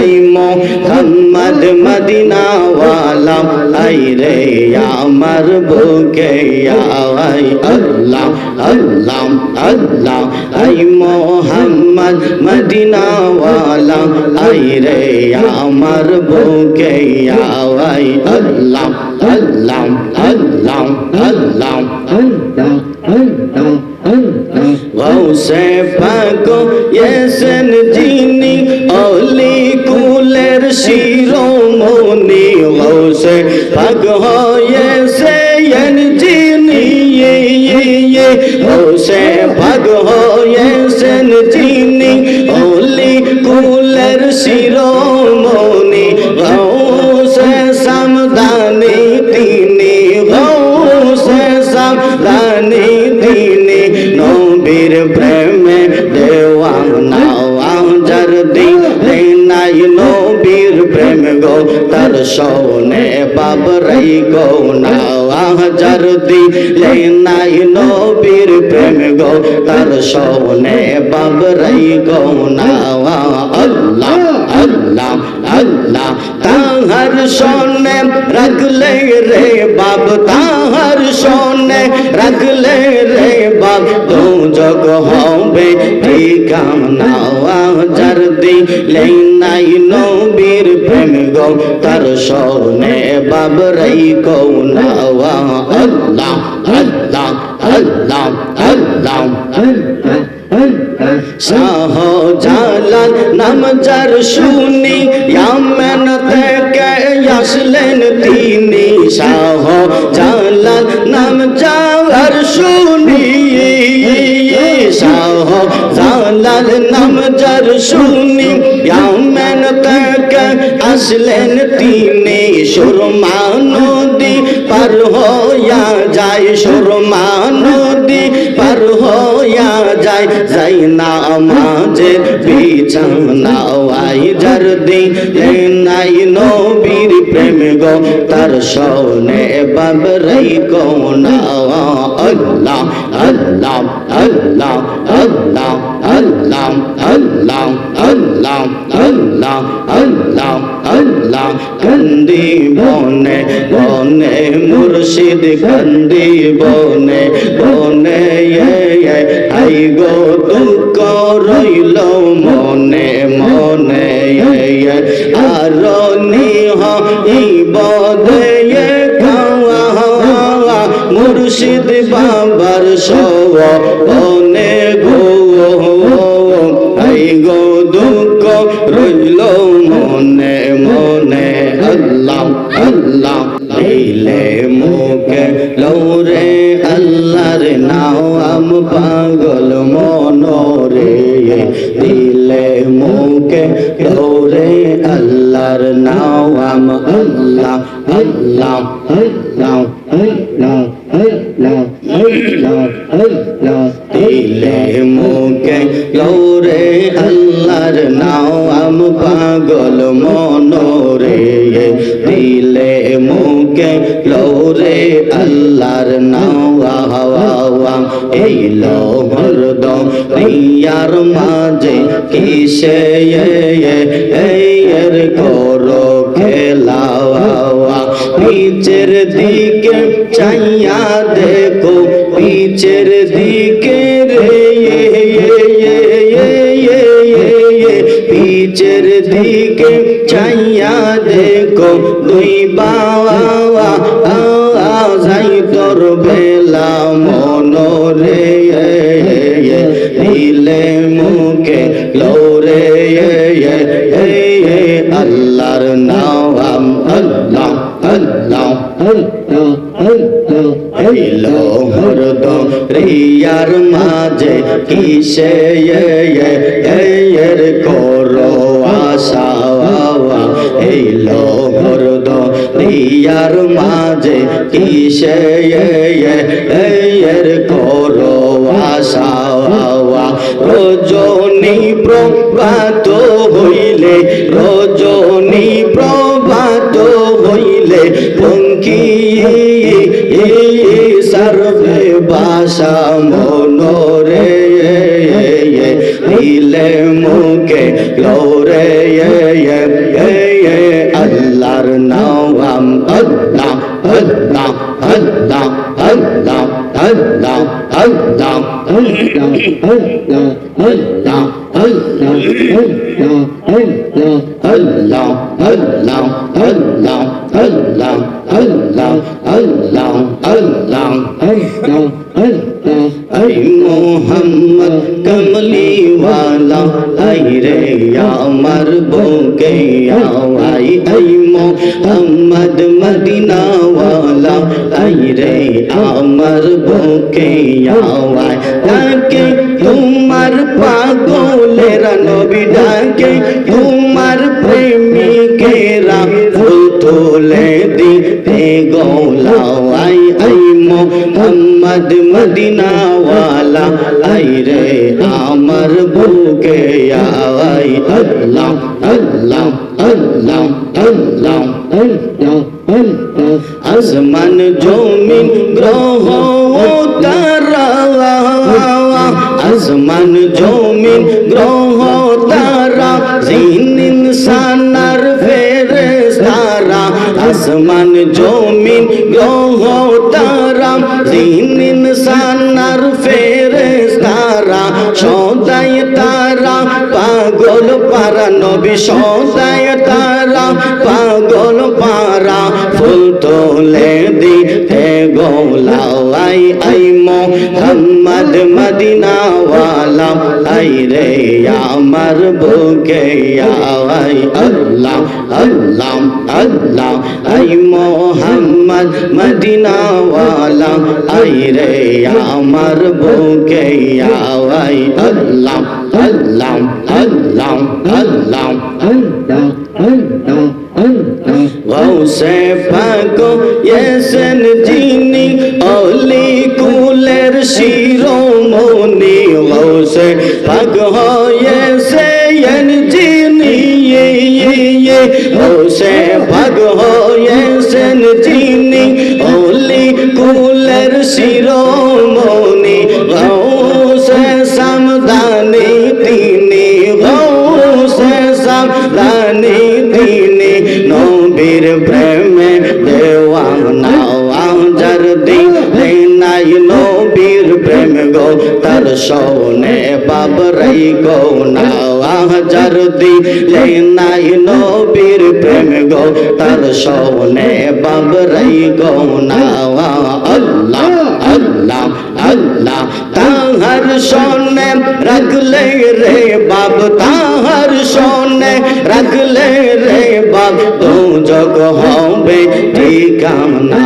I Mohammad মদিনাওয়ালা আই রে আমার বুকে আই আল্লাহ আল্লাহ আল্লাহ আই মোহাম্মদ মদিনাওয়ালা আই রে আমার বুকে আই আল্লাহ আল্লাহ আল্লাহ আল্লাহ গৌসে পাকো ইয়েসেন যিনি হয়েছে যিনি গৌসে পাক হয়েছেন যিনি অলি কুলের শিরোমণি গৌসে তার সনে বাব রই গো না যার দিলে নাই নবীর প্রেম গো তার সনে বাব রই গো না আল্লাহ আল্লাহ আল্লাহ তাহার সনে রাখলে রে বাব তাহার সনে রাখলে রে বাব তো জগ হবে ঠিকানা যার দিলে নাই নবীর প্রেম গো, তার সনে বাব রই গো না আল্লাহ আল্লাহ আল্লাহ আল্লাহ। শাহ জালাল নাম যার শুনি, ইয়ামেন থেকে আসলেন তিনি। শাহ জালাল নাম যার শুনি শাহ জালাল নাম যার শুনি ইয়ামেন থেকে আসলেন তিনি সুরমা নদী পার হইয়া যায়, সুরমা নদী পার হইয়া যায়, যাই না আমাজের বিছানা যার দিলে নাই নবীর প্রেম গো, তার সনে বাবরাই গো না আল্লাহ আল্লাহ আল্লাহ আল্লাহ। আল্লাহ আল্লাহ আল্লাহ আল্লাহ আল্লাহ আল্লাহ। কান্দি বনে বনে মুর্শিদ, কান্দি বনে বনে আই গো দুঃখ রইল মনে মনে আর নিহ বদে মুর্শিদ বাবার সব বনে আল্লাহর নাম পাগল মনোরে। দিলে মুখে লৌরে আল্লাহর নাম আল্লাহ আল্লাহ আল্লাহ আল্লাহ আল্লাহ আল্লাহ আল্লাহ। দিলে মুখে লৌরে আল্লাহর নাম পাগল মনোরে। এই লোহর দয়ার মাঝে কিসে এর করো খেলাওয়া। পিচের দিকে চাইয়া দেখো, পিচের দিকে রে পিচের দিকে চাইয়া দেখো, দুই বাবা যাই তোর বেলা রিয়ার মাঝে কিসে এর করো আশা এলো হরদ রিয়ার মাঝে কিসে এর করো আশা রজনী প্রভাত হইলে, রজনী প্রভাত হইলে পঙ্কি সর্বে বাসা মনোরে দিলে মুখে লোরে এ এ আল্লাহর নাম আল্লাহ আল্লাহ আল্লাহ আল্লাহ আল্লাহ আল্লাহ আল্লাহ আল্লাহ আল্লাহ আল্লাহ আল্লাহ আল্লাহ আল্লাহ আল্লাহ আই মোহাম্মদ কমলিওয়ালা, আই রে আমার বুকে আই আই মোহাম্মদ মদিনাওয়ালা, আই রে আমার বুকে আওয়াই। তাকে তোমার পাগলেরা, নবী ডাকে তোমার প্রেমিকেরা মোহাম্মদ মদিনাওয়ালা আই রে আমার বুকে আই আল্লাহ আল্লাহ আল্লাহ আল্লাহ আসমান জমিন গ্রহ তারা আসমান জমিন গ্রহ তারা জিন ইনসানার আসমান জমিন, গ্রহ তারা ইনসানার ফেরেশতারা, সদাই তারা, পাগল পারা নবী, সদাই তারা, পাগল পারা ফুল তোলে দিতে গৌলাই আই মোহাম্মদ মদিনাওয়ালা, আই রে আমার বুকে আই আল্লাহ আল্লাহ আল্লাহ, আই মোহাম্মদ মদিনাওয়ালা, আই রে আমার বুকে আই আল্লাহ আল্লাহ আল্লাহ আল্লাহ গৌসে ফাগো ইয়েসেন যিনি অলি কুলের শিরোমণি। গৌসে ফাগো ইয়েসেন যিনি ইয়ে ইয়ে গৌসে প্রেমে দেওয়ানা আজার দিন নাই নবীর প্রেম গো তার সৌনে বাবরাই গো না আজার দিন নাই নবীর প্রেম গো তার সৌনে বাবরাই গো না আল্লাহ আল্লাহ আল্লাহ তাহার সোনে রাখলে রে বাব তাহার সোনে রাখলে রে বাব তু জগ হবে, ঠিকানা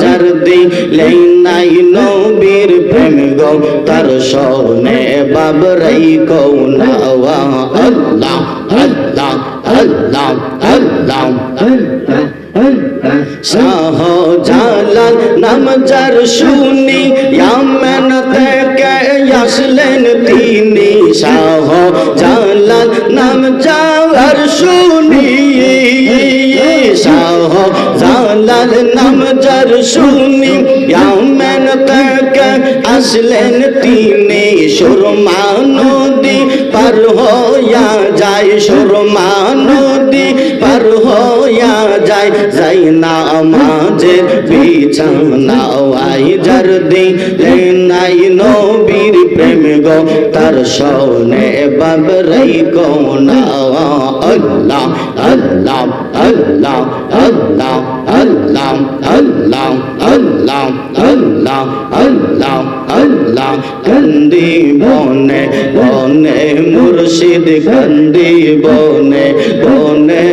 যার দিলে নাই নবীর প্রেম গো, তার সোনে বাব রাই গো না আল্লাহ আল্লাহ আল্লাহ আল্লাহ। শাহ জালাল নাম যার শুনি ইয়ামেন থেকে আসলেন তিনি শাহ জালাল নাম যার শুনি শাহ জালাল নাম যার শুনি, ইয়ামেন থেকে আসলেন তিনি সুরমা নদী পার হইয়া যায়, সুরমা নদী পার হইয়া যায়। যাই না মাঝের বিছানা আই যার দিলে নাই নবীর প্রেম গো তার সনে বাবরাই গো না আল্লাহ আল্লাহ আল্লাহ আল্লাহ আল্লাহ আল্লাহ আল্লাহ আল্লাহ আল্লাহ আল্লাহ কান্দি বনে বনে মুর্শিদ কান্দি বনে বনে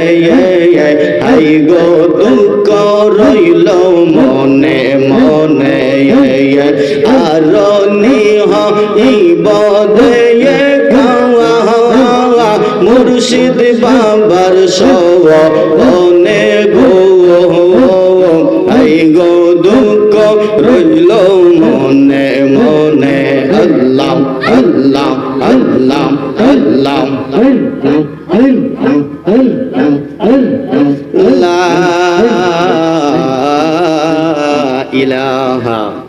আই গো দুঃখ রইল মনে মনে আর নিহ বদে খাওয়া মুর্শিদ বাবার সব, বনে গো আই গো দুঃখ রইল মনে মনে। আল্লাহ আল্লাহ আল্লাহ আল্লাহ। ইলাহা